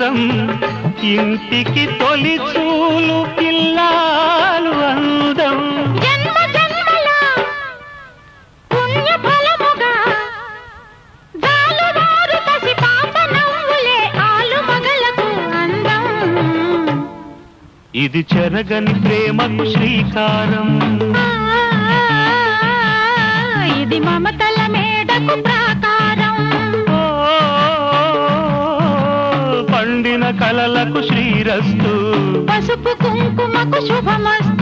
అందం ఇంటికి తొలి చూలు పిల్లాలు అందం ఇది చెరగని ప్రేమకు శ్రీకారం ఇది మమతల మేడకు ప్రాకారం పండిన కలలకు శ్రీరస్తు. పసుపు కుంకుమకు శుభమస్తు.